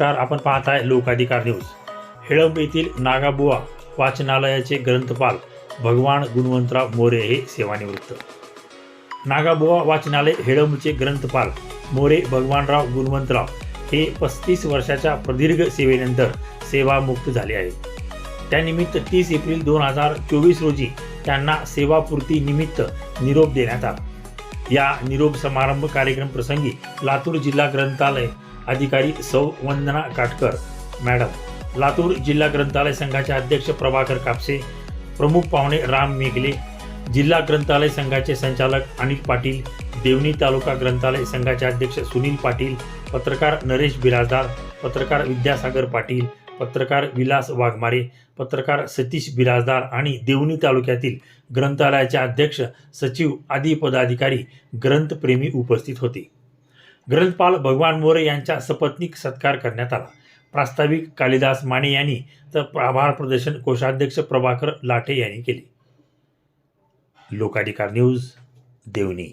नमस्कार आपण पाहताय लोकाधिकार न्यूज. हेळंब येथील नागाबुवा वाचनालयाचे ग्रंथपाल भगवान गुणवंतराव मोरे हे सेवानिवृत्त. नागाबुवा वाचनालय हेळंबचे ग्रंथपाल मोरे भगवानराव गुणवंतराव हे पस्तीस वर्षाच्या प्रदीर्घ सेवेनंतर सेवामुक्त झाले आहेत. त्यानिमित्त तीस एप्रिल दोन हजार चोवीस रोजी त्यांना सेवापूर्ती निमित्त निरोप देण्यात आला. या निरोप समारंभ कार्यक्रम प्रसंगी लातूर जिल्हा ग्रंथालय अधिकारी सौ वंदना काटकर मॅडम लातूर जिल्हा ग्रंथालय संघाचे अध्यक्ष प्रभाकर कापसे प्रमुख पाहुणे राम मेघले जिल्हा ग्रंथालय संघाचे संचालक अनिल पाटील देवणी तालुका ग्रंथालय संघाचे अध्यक्ष सुनील पाटील पत्रकार नरेश बिराजदार पत्रकार विद्यासागर पाटील पत्रकार विलास वाघमारे पत्रकार सतीश बिराजदार आणि देवणी तालुक्यातील ग्रंथालयाचे अध्यक्ष सचिव आदी पदाधिकारी ग्रंथप्रेमी उपस्थित होते. ग्रंथपाल भगवान मोरे यांच्या सपत्नीक सत्कार करण्यात आला. प्रास्ताविक कालिदास माने यांनी तर आभार प्रदर्शन कोषाध्यक्ष प्रभाकर लाठे यांनी केले. लोकाधिकार न्यूज देवणी.